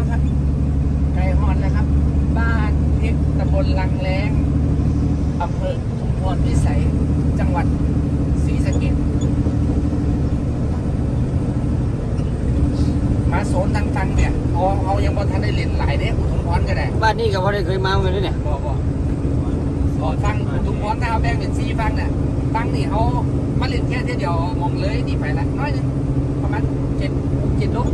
แล้วครับ ไก่ฮอนนะครับ บ้านเพชรตำบลลังแรงอำเภอชุมพรพิสัย จังหวัดศรีสะเกษมาโซนต่างๆเนี่ยเอาเอายังบอทันได้เล่นหลายเด้อุทุมพรก็ได้บ้านนี้ก็บ่ได้เคยมาเหมือนกันเนี่ยบอกบอกบอกฟังทุกคนถ้าเอาแบ่งเป็นซีฟังเนี่ยฟังนี่เขามาเล่นแค่เที่ยวเดียวมองเลยนี่ไปละน้อยหนึงประมาณเจ็ดเจ็ดลูก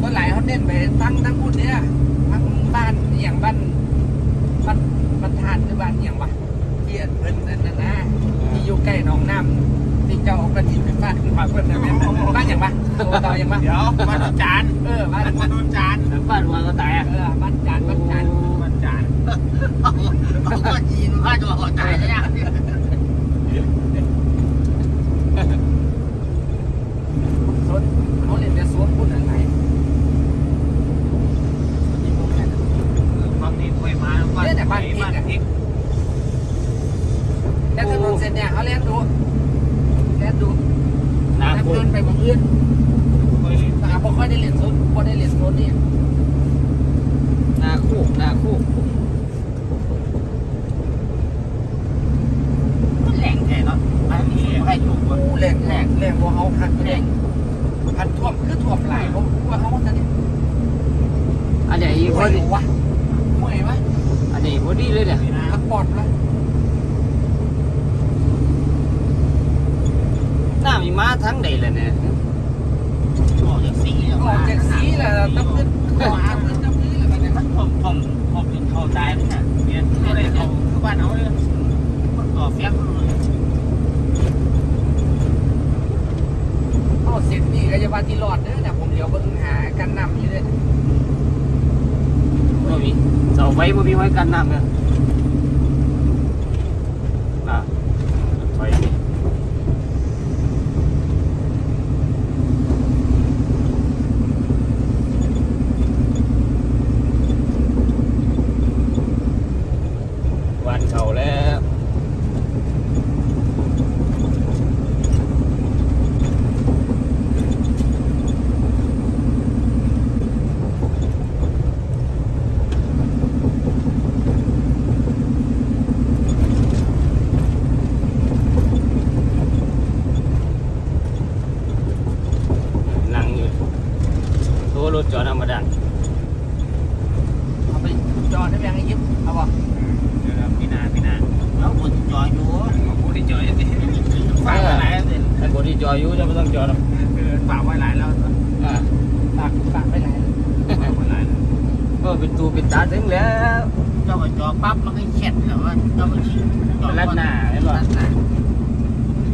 คน หลายเขาเน้นไปฟังทั้งพูดเนี่ยทั้งบ้านอหย่างบ้านบ้านบ้านทานหรือบ้านอหย่างวะที่อันเพิ่นอันนั้นนะที่อยู่ใกล้หนองน้ำที่เจ้าเอากระดิ่งไปฟาดมาเพิ่นนั่นแหละบ้านอย่างวะโตต่ออย่างวะเดี๋ยวบ้านโนนจานเออบ้านบ้านโนนจานบ้านหัวก็ตายอะเออบ้านจานบ้านจานบ้านจานเขาก็ยินว่าจะหัวใจเนี่ยสวนเขาเล่นแต่สวนพุ่นอะไร บางทีเคยมาบ้านบ้านพริก แต่ถ นนเส้นเนี่ยเขาเล่นดูเล่นดูนาแล้วคูเดินไปบนพื้นเคยเล่นแต่พอค่อยได้เล่นสวนพอได้เล่นสวนนี่นาคู่นาคู่แหล่งแท้เนาะอันนี้ให้ถูกอู้แรงแรงแรงพอเขาคันแรงพันท่วมคือท่วมหลายเขาว่าเขาจะนี่อันนี้อีกเมื่พออยดีวะเมื่อยวะอันนี้พอดีเลยเนี่ยพักปอดละ น้ำมีมาทั้งใดเลยเนี่ยออกจากสีออกจากสีแหละต้องขึ้นขวาขึ้นต้องพื้นอะไรเนี่ยมันผมผมผมจนเข้าใจเลยนะเนี่ยไม่ได้เขาคือบ้านเขาเลยมันต่อเฟี้ยงเลยเขาเสร็จนี่ก็จะว่าที่รอดเด้อเนี่ยผมเดี๋ยวเบิ่งหากันนำอยู่เลยบ่มีเสาไฟบ่มีไว้กันน้ำเนี่ยอะถอยนี่วันเขาแล้ว นั่งอยู่ตัวรถจอดธรรมดา เอาไปจอดได้แบงค์ให้ยิบเอาบ่ เดี๋ยวพี่นาพี่นา แล้วคนจอยอยู่ เขาพูดที่เจอยังไงฝากไว้หลายเลย ไอ้คนที่จอดอยู่จะไม่ต้องจอดหรอกคือฝากไว้หลายแล้วอ่าฝากฝากไปไหนฝากไว้หลายแล้วก็เป็นตูเป็นตาถึงแล้วเจ้าไปจอปั๊บมันก็เช็ดแล้วว่าเจ้าไปชิงจอลัดหน้าเห็นป่ะ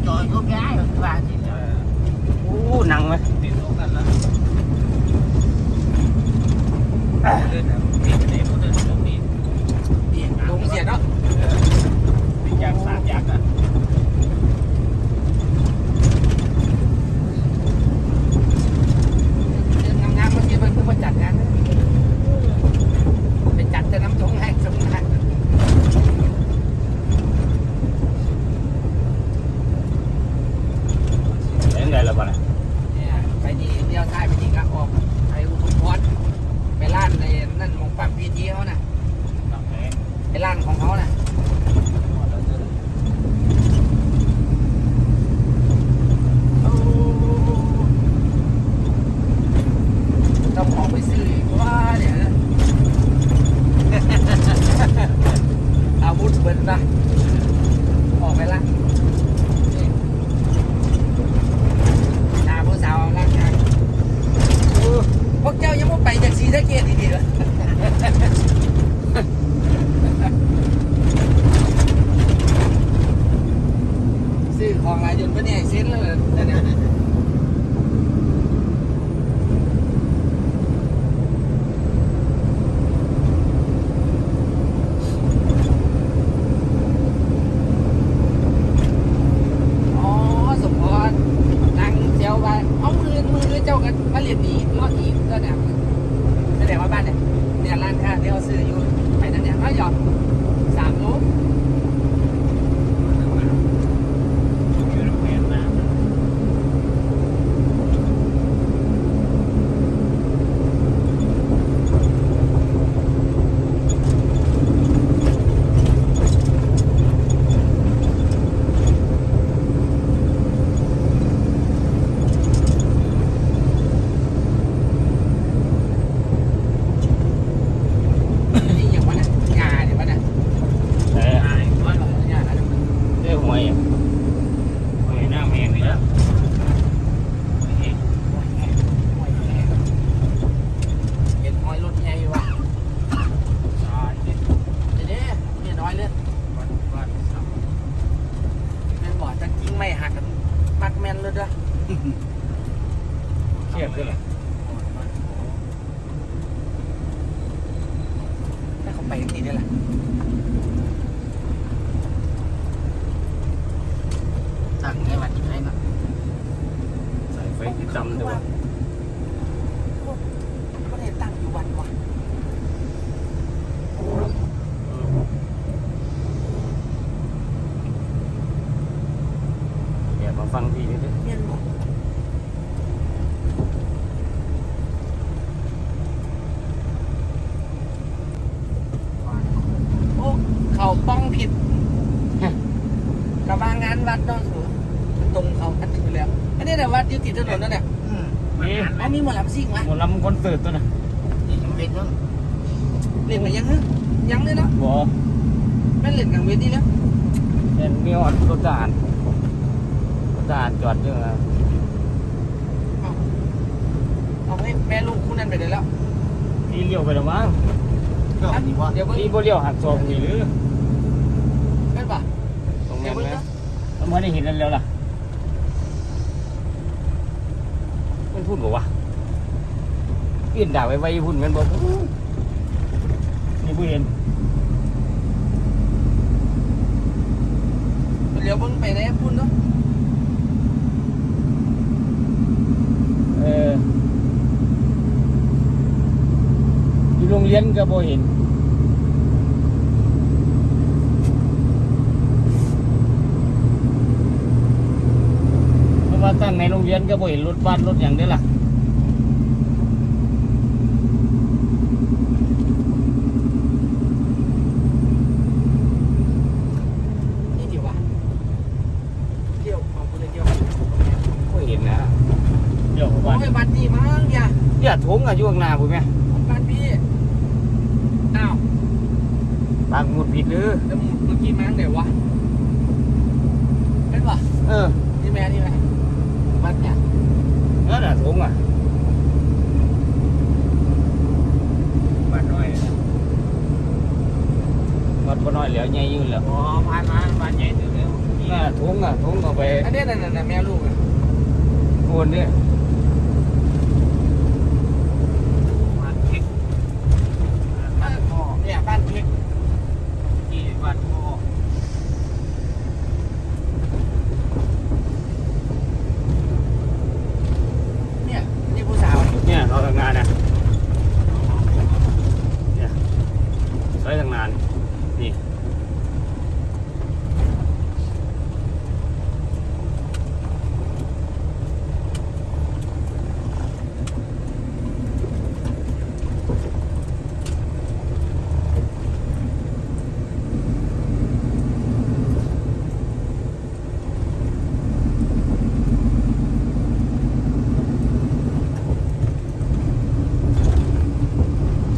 จอยก็ย้ายว่าสิ เออ โอ้หนังไหม ติดโต๊ะกันแล้วเดินแบบติดในพูดเดินตรงนี้ นี่ลงเสียเนาะ ติดยางสามยักษ์อะ เดินงามๆเมื่อกี้เพิ่นเพิ่งมาจัดงานนะไปจัดจะน้ำสงให้สงให้ เห็นไงล่ะบ้านะ เนี่ยไปนี่เดียวท้ายไปนี่ก็ออกไปอุทุมพรไปร้านในนั่นของปั๊มพีทีเขาน่ะ ตักแพง ไปร้านของเขาน่ะต้องออกไปซื้ออีกว่าเนี่ยนะ อาวุธเบิดนะออกไปละนี่หน้าผู้สาวร่างกายเออพวกเจ้ายังไม่ไปจากสี สะเกดอีกทีเหรอ ซื้อของรายยนต์ปะเนี่ยเซ็นแล้วเหรอเนี่ยอ๋อสมพรนั่งเจียวไปเอามือมือเจ้ากันมาเรียนหนีรอดหนีก็เนี่ยแสดงว่าบ้านเนี่ยเนี่ยร้านค้าที่เขาซื้ออยู่ไปนั่นเนี่ยเขาหยอดสามลูก อยู่โรงเรียนน้ำ เครียดด้วยเหรอแต่เขาไปที่นี้แหละ สั่งในวันที่ไหนเนาะ สายไฟดำด้วย ก็ได้ตั้งอยู่วันวะ เดี๋ยวมาฟังพี่นิดนึง เมียนบอกโอ้เขาป้องผิดกระบางงานวัดเนอกสูตรงเขาอันถือแล้ว อั นนี้แหละวัดอยุติดถนนนั่นแหละอืมนี่อ๋อมีหมอลำซิ่งวะหมดลำคอนเสิร์ตตัวน่ะเล็กเนาะเล่นมายังฮะยังเลยเนาะบ่แม่นเล่นกลางเวทีแล้วเห็นมีออดรถทหารรถทหารจอดอยู่นะเอาเอาให้แม่ลูกคู่นั้นไปเลยแล้วพี่เลี้ยวไปแล้วมั้งก็นี่ว่าเดี๋ยวเพิ่งพี่บ่เลี้ยวหักศอกนี่หรือแม่นปะตรงเดี๋นั้วนเพิ่งไหมเนาะ มันไม่ได้เห็นแล้วล่ะ มันพูดบอกว่าเปลี่ยนด่าไว้ไว้พุ่นแมันบอกนี่ผู้เห็นเดี๋ยวเพิ่งไปได้พุ่นเนาะเอออยู่โรงเรียนก็บ่เห็น เพราะว่า ตั้งในโรงเรียนก็บ่เห็นรถบัสรถอย่างเด้อล่ะนี่เดี๋ยววะเดี๋ยวของคุณเลยเดี๋ยวบ่เห็นนะเดี๋ยวโอ้บ้านยบัตรนี่มั้งอย่าอย่าทงอะอยู่ข้างหน้าพุ่นแม่บ้านพี่อ้าวบางหมุดผิดหรือแล้วเมื่อกี้มั้งเดี๋ยววะเป็นปะเออนี่แม่นี่แม่ บัตรเนี่ยนั่นน่ะทงอะบ้านน้อยนะวัดบ่น้อยแล้วใหญ่อยู่แล้ว อ๋อผ่านมาบ้านใหญ่เดี๋ยวเร็วนี่ น่าทงอะทงเอาไป อันนี้นั่นน่ะแม่ลูกอะ โอนเนี่ย บ้านเช็คบ้านพ่อ เนี่ยบ้านเพ็ก ที่บ้านพ่อ เนี่ยนี่ผู้สาว เนี่ยเราทำงานนะเนี่ยใช้ทำงานนี่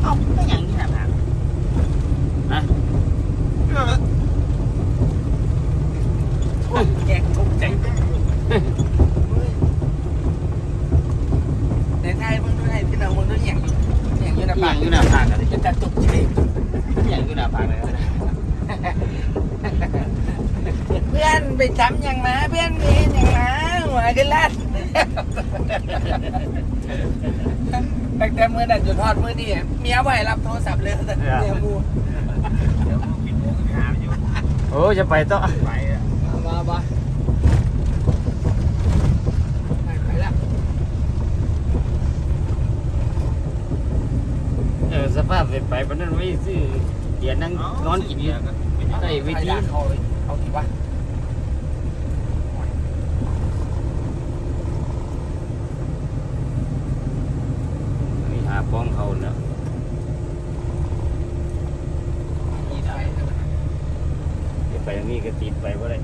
เอ้าก็อย่างนี้แหละครับ นะ โอ้ยแกงตกใจแต่ไทยมึงด้วยไทยพี่น้องมึงด้วยอย่างอย่างอยู่ใน อ ปา ย่าก งอยู่หน้าผากอะไร จะตกใจ อย่างอยู่หน้าผาก เลยนะเพื่อนไปจำอย่างมาเพื่อนมีอย่างมาหัวกันลัดตั้งแต่เมื่อนั้นจนทอดมื้อนี้เมียบ่ให้รับโทรศัพท์เลยเมียมูเดี๋ยวปิดโมงหาอยู่โอ้จะไปต่อไปอะมามามาไปละเออสภาพไปไปปานนั้นไว้ซื้อ เดี๋ยวนั่งนอนกินอยู่ใต้เวิธีเขาเขากี่วะนี่หาป้องเขาเนาะยี่ได้เดี๋ยวไปอย่างนี้ก็ติดไปว่าได้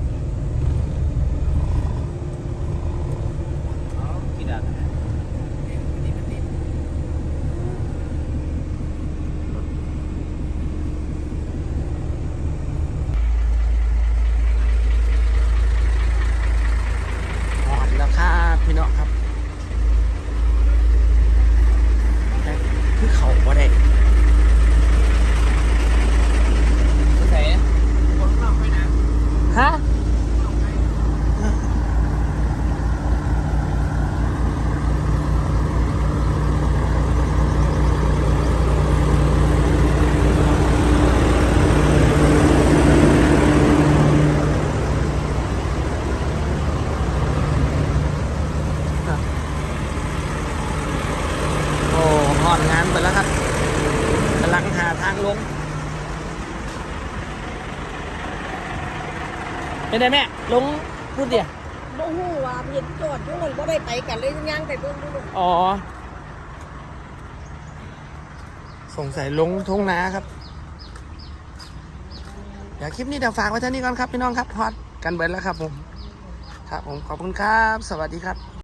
อ๋อที่ดัน หอดแล้วครับพี่น้องครับแต่คือเขาบ่ได้ ก็ใส่คนนอกไปนะ ฮะ ค เป็นไงแม่ลงพูดเดียวบ่ฮู้ว่าเห็นจอดอยู่มันบ่ได้ไปกันเลยย่างไปเบิ่งดูอ๋อ สงสัยลงทงนาครับ เดี๋ยวคลิปนี้เดี๋ยวฝากไว้เท่านี้ก่อนครับพี่น้องครับพอดกันเบิร์แล้วครับผม ครับผมขอบคุณครับ สวัสดีครับ